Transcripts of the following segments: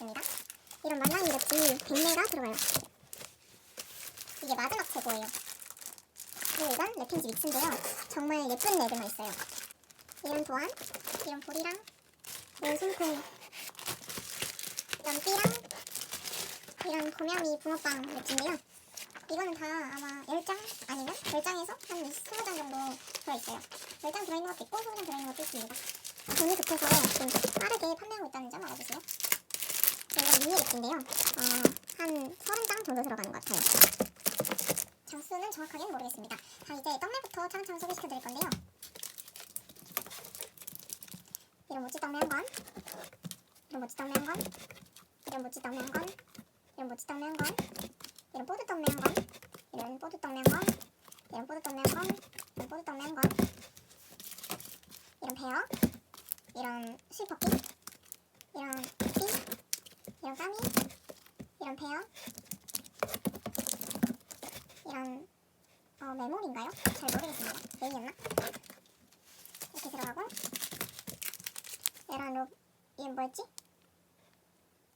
있습니다. 이런 만나는 랩지 100매가 들어가요. 이게 마지막 재고예요. 그리고 이건 랩핑지 믹스인데요. 정말 예쁜 랩에만 있어요. 이런 도안, 이런 볼이랑 이런 손콩, 이런 띠랑 이런 고명이 붕어빵 랩지인데요. 이거는 다 아마 10장 아니면 10장에서 한 20장 정도 들어있어요. 10장 들어있는 것도 있고 20장 들어있는 것도 있습니다. 돈이 급해서 좀 빠르게 판매하고 있다는 점 알아주세요. 이건 미니 랩인데요. 어, 한 30장 정도 들어가는 것 같아요. 장수는 정확하게는 모르겠습니다. 자, 이제 떡매부터 차근차근 소개시켜 드릴 건데요. 이런 모찌 떡매 한 건, 이런 모찌 떡매 한 건, 이런 모찌 떡매 한 건, 이런 모찌 떡매 한 건, 이런 뽀드 떡매 한 건, 이런 뽀드 떡매 한 건, 이런 뽀드 떡매 한 건, 이런 뽀드 떡매 한 건, 이런 베어, 이런 수입퍼피, 이런 피, 이런 까미, 이런 베어, 이런 어, 메모리인가요? 잘 모르겠습니다. 메인이었나? 이렇게 들어가고 이런 루 이게 뭐였지?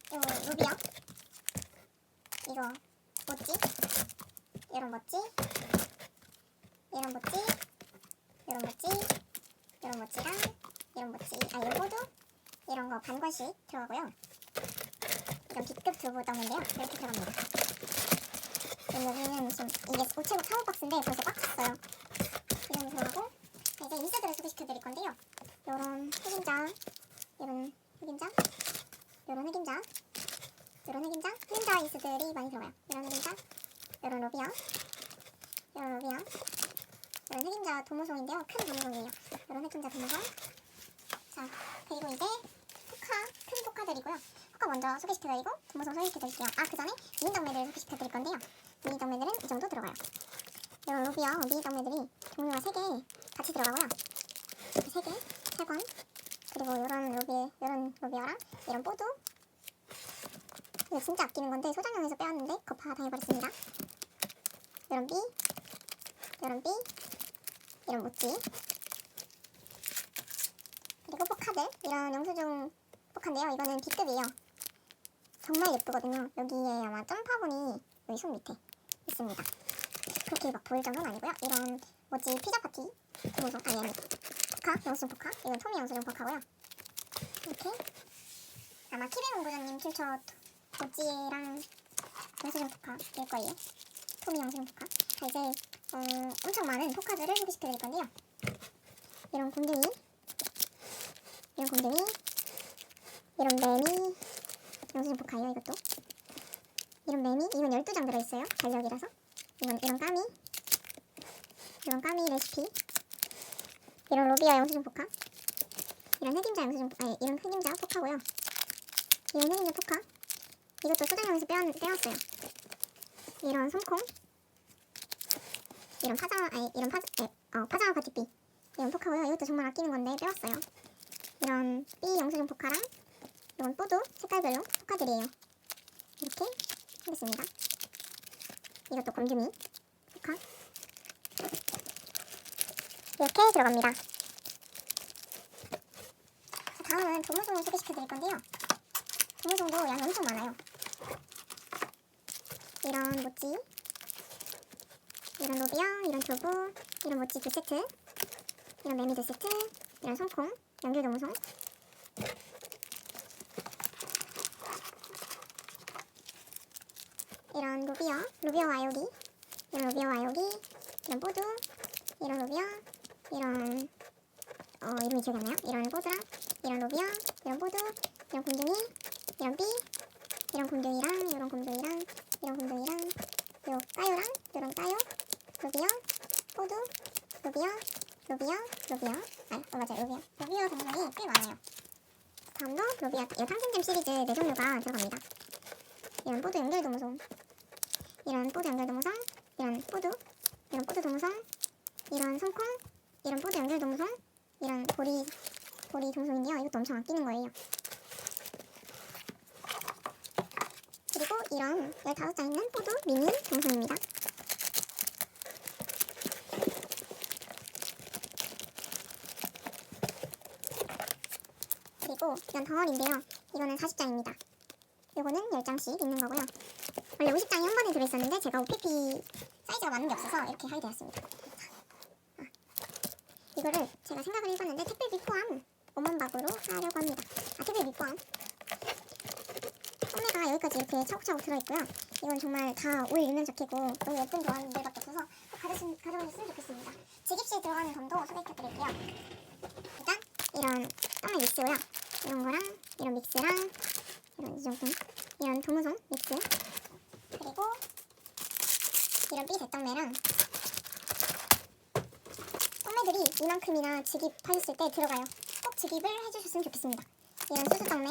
이거 루비요. 이거 모찌 이런 모찌 이런 모찌 이런 모찌 이런 모찌랑 이런 모찌 아 호두 이런 거반 권씩 들어가고요. 이건 B급 두부 떡인데요. 이렇게 들어갑니다. 여기는 지금 이게 우체국 사무 박스인데 벌써 꽉 찼어요. 이런 들어가고 이제 인쇄들을 소개시켜 드릴 건데요. 요런 흑임자, 요런 흑임자, 요런 흑임자, 요런 흑임자, 흑임자 인쇄들이 많이 들어가요. 요런 흑임자, 요런 로비아, 요런 로비아, 요런 흑임자 도무송인데요. 큰 도무송이에요. 요런 흑임자 도무송. 자, 그리고 이제 큰 포카들이고요. 포카 먼저 소개시켜드리고 도무송 소개시켜드릴게요. 아, 그 전에 미인 덕매를 소개시켜드릴 건데요. 미니 떡매들은 이 정도 들어가요. 이런 로비와 미니 떡매들이 종류가 3개 같이 들어가고요. 3개, 3권, 그리고 이런 로비, 이런 로비어랑 이런 뽀두. 이거 진짜 아끼는 건데 소장용에서 빼왔는데 거파 당해버렸습니다. 이런 삐, 이런 삐, 이런 모찌. 그리고 포카들, 이런 영수증 포카인데요. 이거는 B급이에요. 정말 예쁘거든요. 여기에 아마 점파본이 여기 손 밑에 있습니다. 그렇게 막 보일 정도는 아니고요. 이런 뭐지 피자 파티 동영상 아니 아니 포카 영수증 포카 이건 토미 영수증 포카고요. 이렇게 아마 키비 농부자님 필처 모찌랑 영수증 포카일 거예요. 토미 영수증 포카. 자 이제 어, 엄청 많은 포카들을 소개시켜드릴 건데요. 이런 곰둥이 이런 곰둥이 이런 매미 영수증 포카예요 이것도. 이런 매미? 이건 12장 들어있어요 달력이라서. 이건 이런 까미. 이런 까미 레시피. 이런 로비아 영수증 포카. 이런 흑임자 영수증 아니 이런 흑임자 포카고요. 이런 흑임자 포카. 이것도 소장용에서 빼왔, 빼왔어요. 이런 손콩. 이런 파자 아니 이런 파자 에, 어, 파자마 바티삐 이런 포카고요. 이것도 정말 아끼는 건데 빼왔어요. 이런 삐 영수증 포카랑 이건 뽀도 색깔별로 포카들이에요 이렇게 하겠습니다. 이것도 곰주미 포카 이렇게 들어갑니다. 자, 다음은 도무송을 소개시켜 드릴 건데요. 도무송도 양이 엄청 많아요. 이런 모찌, 이런 로비아, 이런 두부, 이런 모찌 두 세트, 이런 매미 두 세트, 이런 손콩, 연결 도무송, 이런 로비어, 로비어 와요기, 이런 로비어 와요기, 이런 뽀드, 이런 로비어, 이런 어 이름이 기억이 안 나요? 이런 뽀드랑 이런 로비어, 이런 뽀드, 이런 곰둥이, 이런 삐, 이런 곰둥이랑 이런 곰둥이랑 이런 곰둥이랑 요 까요랑 이런 까요, 로비어, 뽀드, 로비어, 로비어, 로비어, 아 어, 맞아요 로비어, 로비어 동물이 꽤 많아요. 다음도 로비어, 이 탕생잼 시리즈 네 종류가 들어갑니다. 이런 뽀드 연결 도무송. 이런 뽀드 연결 도무성, 이런 뽀드, 이런 뽀드 도무성, 이런 손콩, 이런 뽀드 연결 도무성, 이런 보리 보리 도무성인데요. 이것도 엄청 아끼는 거예요. 그리고 이런 15장 있는 뽀드 미니 도무성입니다. 그리고 이런 덩어리인데요. 이거는 40장입니다. 요거는 10장씩 있는 거고요. 원래 50장이 한 번에 들어있었는데 제가 OPP 사이즈가 맞는 게 없어서 이렇게 하게 되었습니다. 아, 이거를 제가 생각을 해봤는데 택배비 포함 5만 박으로 하려고 합니다. 아 택배비 포함. 소매가 여기까지 이렇게 차곡차곡 들어있고요. 이건 정말 다 올 유명 자켓고 너무 예쁜 도안들밖에 없어서 꼭 가져가셨으면 좋겠습니다. 지깁시에 들어가는 점도 소개해드릴게요. 일단 이런 떡메 믹스고요. 이런 거랑 이런 믹스랑 이런 이 정도 이런 도무송 믹스 그리고 이런 삐 대떡매랑 떡매들이 이만큼이나 직입하셨을 때 들어가요. 꼭 직입을 해주셨으면 좋겠습니다. 이런 수수 떡매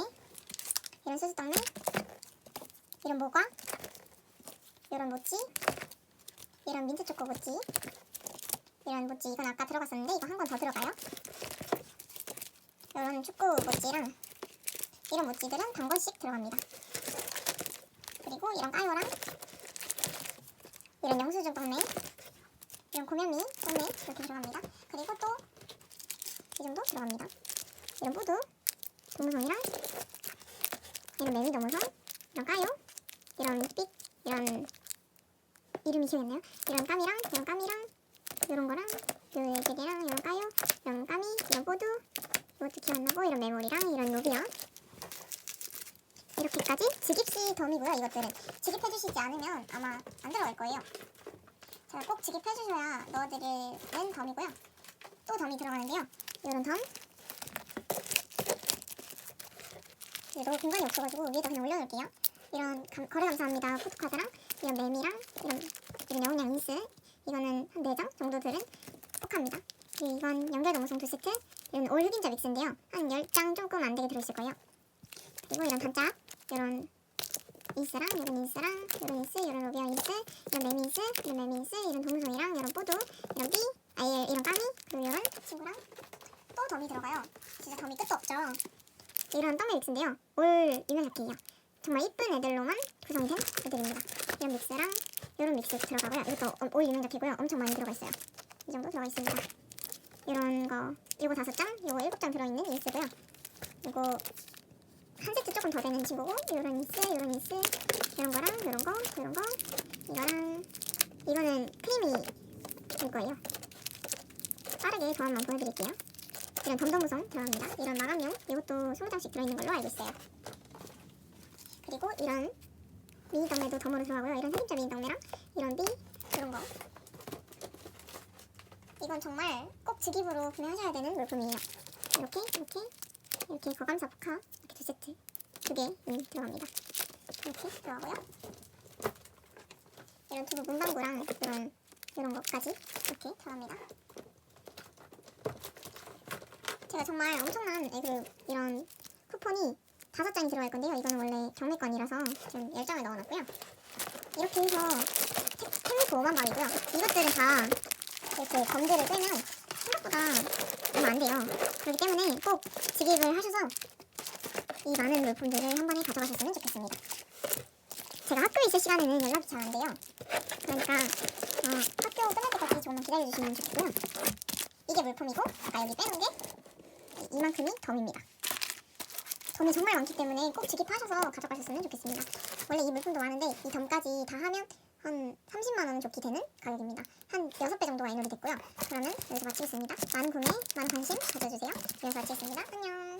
이런 수수 떡매 이런 모과 이런 모찌 이런 민트 초코 모찌 이런 모찌 이건 아까 들어갔었는데 이거 한번더 들어가요. 이런 축구 모찌랑 이런 모찌들은 단 권씩 들어갑니다. 그리고 이런 까요랑 이런 영수증 떡메 이런 고명미 떡메 이렇게 들어갑니다. 그리고 또 이 정도 들어갑니다. 이런 뿌두 도무송이랑 이런 매미 도무송 이런 까요 이런 빛 이런 이름이 기억이 안 나요. 이런 까미랑 이런 까미랑 이런 거랑 요 예색이랑 이런 까요 이런 까미 이런 뿌두 이것도 기억 안 나고 이런 메모리랑 이런 노비야 이렇게까지 직입시 덤이고요 이것들은. 직입해주시지 않으면 아마 안 들어갈 거예요. 제가 꼭 직입해주셔야 넣어드리는 덤이고요. 또 덤이 들어가는데요. 이런 덤. 넣을 공간이 없어가지고 위에다 그냥 올려놓을게요. 이런 감- 거래 감사합니다. 포토카드랑 이런 매미랑 이런 이런 영양 인스. 이거는 한 4장 정도 들은 포카입니다. 이건 연결 동무송 두 세트. 이런 올 흑임자 믹스인데요. 한 10장 조금 안 되게 들어있을 거예요. 그리고 이런 단짝 이런 인스랑 이런 인스랑 이런 인스 이런 로비아 인스 이런 매미 인스 이런 매미 인스 이런 동무송이랑 이런 뽀도 이런 삐 아예 이런 까미 그리고 이런 친구랑 또 덤이 들어가요. 진짜 덤이 끝도 없죠. 이런 떡메 믹스인데요. 올 유명 자켓이에요. 정말 이쁜 애들로만 구성이 된 애들입니다. 이런 믹스랑 이런 믹스 들어가고요. 이것도 올 유명 자켓이고요. 엄청 많이 들어가 있어요. 이 정도 들어가 있습니다. 이런 거 이거 다섯 장 이거 일곱 장 들어있는 인스고요. 이거 한 세트 조금 더 되는 친구고 이런 인스 이런 인스 이런 거랑 이런 거 이런 거. 이거랑 이거는 크리미 일 거예요. 빠르게 도안만 보여드릴게요. 이런 덤덤무송 들어갑니다. 이런 마감용 이것도 20장씩 들어있는 걸로 알고 있어요. 그리고 이런 미니 덤에도 덤으로 들어가고요. 이런 흑임자 미니 덤이랑 이런 비 이런 거. 이건 정말 꼭 직입으로 구매하셔야 되는 물품이에요. 이렇게 이렇게 이렇게 거감사 포카 두 세트 두개 음, 들어갑니다. 이렇게 들어가고요. 이런 두부 문방구랑 이런 이런 것까지 이렇게 들어갑니다. 제가 정말 엄청난 그 이런 쿠폰이 다섯 장이 들어갈 건데요. 이거는 원래 경매건이라서 지금 열 장을 넣어놨고요. 이렇게 해서 템리프 5만 방이고요. 이것들은 다 이렇게 검들을 빼면 생각보다 얼마 안 돼요. 그렇기 때문에 꼭 직입을 하셔서 이 많은 물품들을 한 번에 가져가셨으면 좋겠습니다. 제가 학교에 있을 시간에는 연락이 잘 안 돼요. 그러니까 어, 학교 끝날 때까지 조금만 기다려주시면 좋겠고요. 이게 물품이고 아까 여기 빼놓은 게 이- 이만큼이 덤입니다. 덤이 정말 많기 때문에 꼭 직입하셔서 가져가셨으면 좋겠습니다. 원래 이 물품도 많은데 이 덤까지 다 하면 한 30만 원 좋게 되는 가격입니다. 한 6배 정도가 인원이 됐고요. 그러면 여기서 마치겠습니다. 많은 구매, 많은 관심 가져주세요. 여기서 마치겠습니다. 안녕.